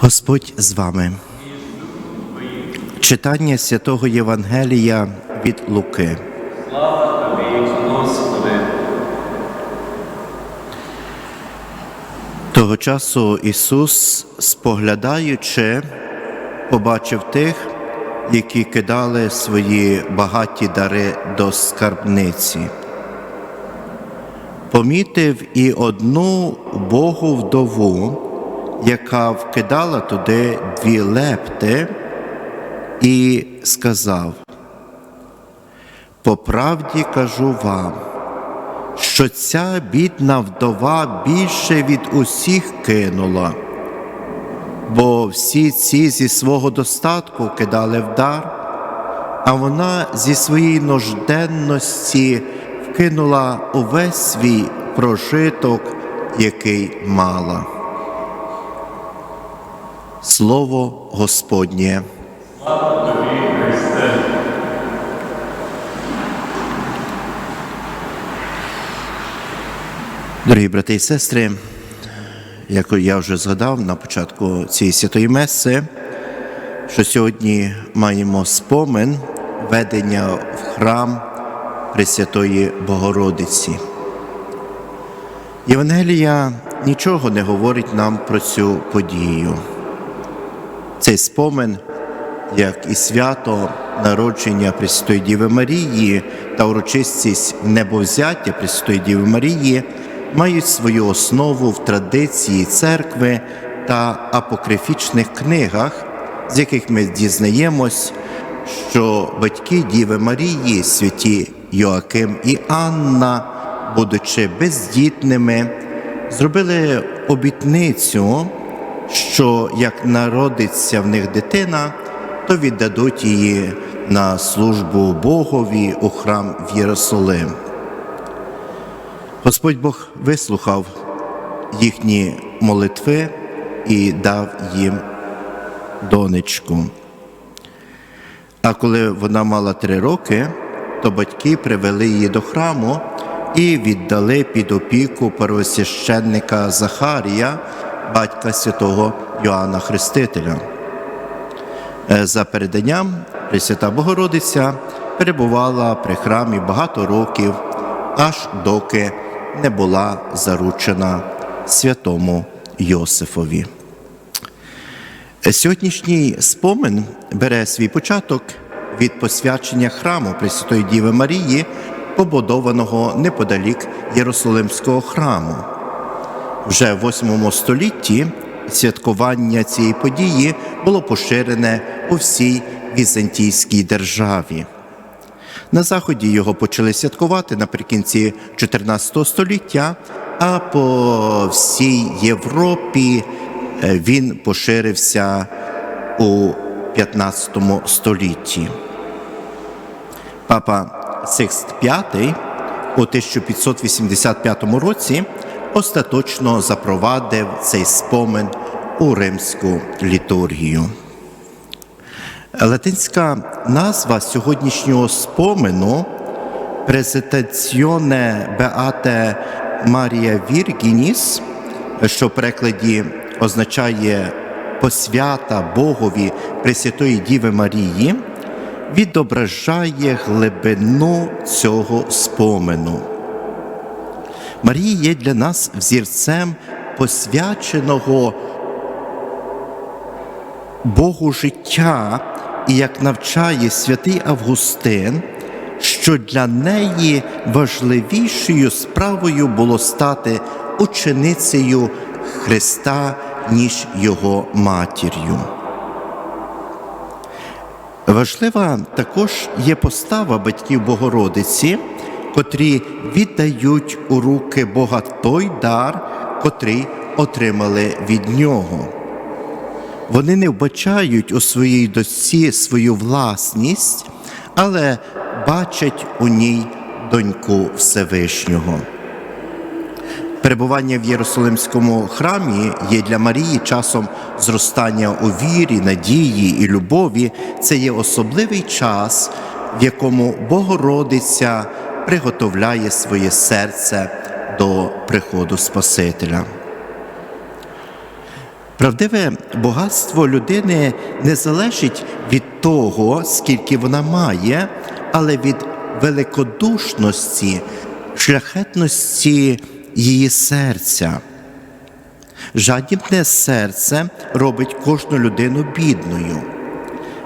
Господь з вами. Читання святого Євангелія від Луки. Того часу Ісус, споглядаючи, побачив тих, які кидали свої багаті дари до скарбниці. Помітив і одну Богу вдову, яка вкидала туди дві лепти, і сказав: По правді кажу вам, що ця бідна вдова більше від усіх кинула, бо всі ці зі свого достатку кидали в дар, а вона зі своєї нужденності вкинула увесь свій прожиток, який мала. Слово Господнє. Дорогі брати і сестри, як я вже згадав на початку цієї святої меси, що сьогодні маємо спомин ведення в храм Пресвятої Богородиці. Євангелія нічого не говорить нам про цю подію. Цей спомин, як і свято народження Пресвятої Діви Марії та урочистість небовзяття Пресвятої Діви Марії, мають свою основу в традиції церкви та апокрифічних книгах, з яких ми дізнаємось, що батьки Діви Марії, святі Йоаким і Анна, будучи бездітними, зробили обітницю, що як народиться в них дитина, то віддадуть її на службу Богові у храм в Єрусалим. Господь Бог вислухав їхні молитви і дав їм донечку. А коли вона мала три роки, то батьки привели її до храму і віддали під опіку первосвященника Захарія, батька святого Йоанна Хрестителя. Е, За переданням Пресвята Богородиця перебувала при храмі багато років, аж доки не була заручена святому Йосифові. Сьогоднішній спомин бере свій початок від посвячення храму Пресвятої Діви Марії, побудованого неподалік Єрусалимського храму. Вже в VIII столітті святкування цієї події було поширене у всій Візантійській державі. На Заході його почали святкувати наприкінці 14 століття, а по всій Європі е, він поширився у 15 столітті. Папа Сикст V у 1585 році остаточно запровадив цей спомин у римську літургію. Латинська назва сьогоднішнього спомену Презентаціоне Беате Марія Віргініс, що в перекладі означає посвята Богові Пресвятої Діви Марії, відображає глибину цього спомену. Марія є для нас взірцем посвяченого Богу життя, і як навчає святий Августин, що для неї важливішою справою було стати ученицею Христа, ніж Його матір'ю. Важлива також є постава батьків Богородиці, котрі віддають у руки Бога той дар, котрий отримали від Нього. Вони не вбачають у своїй дочці свою власність, але бачать у ній доньку Всевишнього. Перебування в Єрусалимському храмі є для Марії часом зростання у вірі, надії і любові. Це є особливий час, в якому Богородиця приготовляє своє серце до приходу Спасителя. Правдиве багатство людини не залежить від того, скільки вона має, але від великодушності, шляхетності її серця. Жадібне серце робить кожну людину бідною,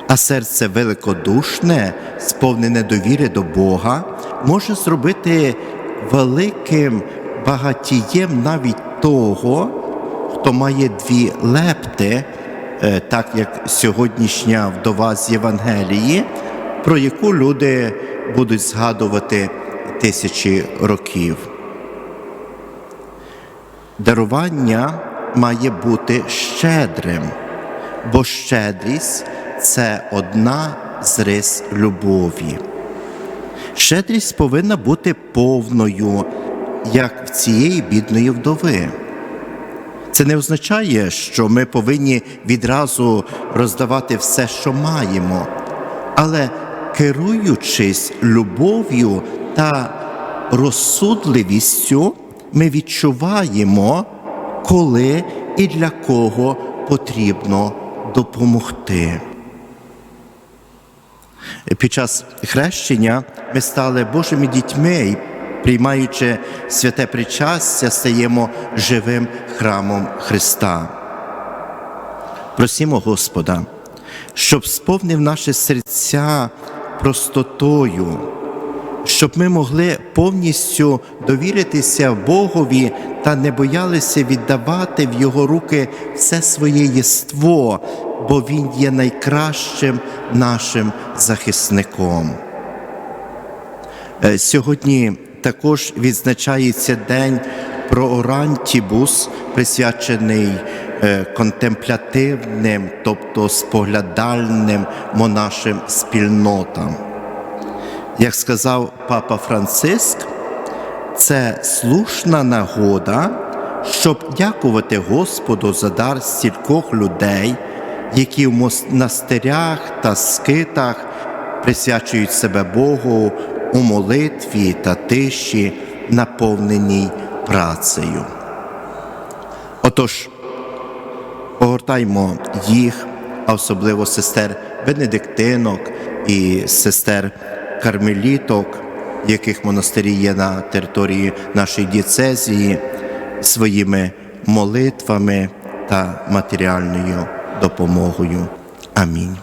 а серце великодушне, сповнене довіри до Бога, може зробити великим багатієм навіть того, хто має дві лепти, е, так як сьогоднішня вдова з Євангелії, про яку люди будуть згадувати тисячі років. Дарування має бути щедрим, бо щедрість це одна з рис любові. Щедрість повинна бути повною, як в цієї бідної вдови. Це не означає, що ми повинні відразу роздавати все, що маємо, але керуючись любов'ю та розсудливістю, ми відчуваємо, коли і для кого потрібно допомогти. Під час хрещення ми стали Божими дітьми і, приймаючи святе причастя, стаємо живим храмом Христа. Просімо Господа, щоб сповнив наші серця простотою, щоб ми могли повністю довіритися Богові та не боялися віддавати в Його руки все своє єство, бо Він є найкращим нашим захисником. Е, Сьогодні також відзначається день проорантібус, присвячений е, контемплятивним, тобто споглядальним монашим спільнотам. Як сказав папа Франциск, це слушна нагода, щоб дякувати Господу за дар стількох людей, які в монастирях та скитах присвячують себе Богу у молитві та тиші, наповненій працею. Отож, огортаймо їх, а особливо сестер Бенедиктинок і сестер Кармеліток, яких монастирі є на території нашої дієцезії, своїми молитвами та матеріальною допомогою. Амінь.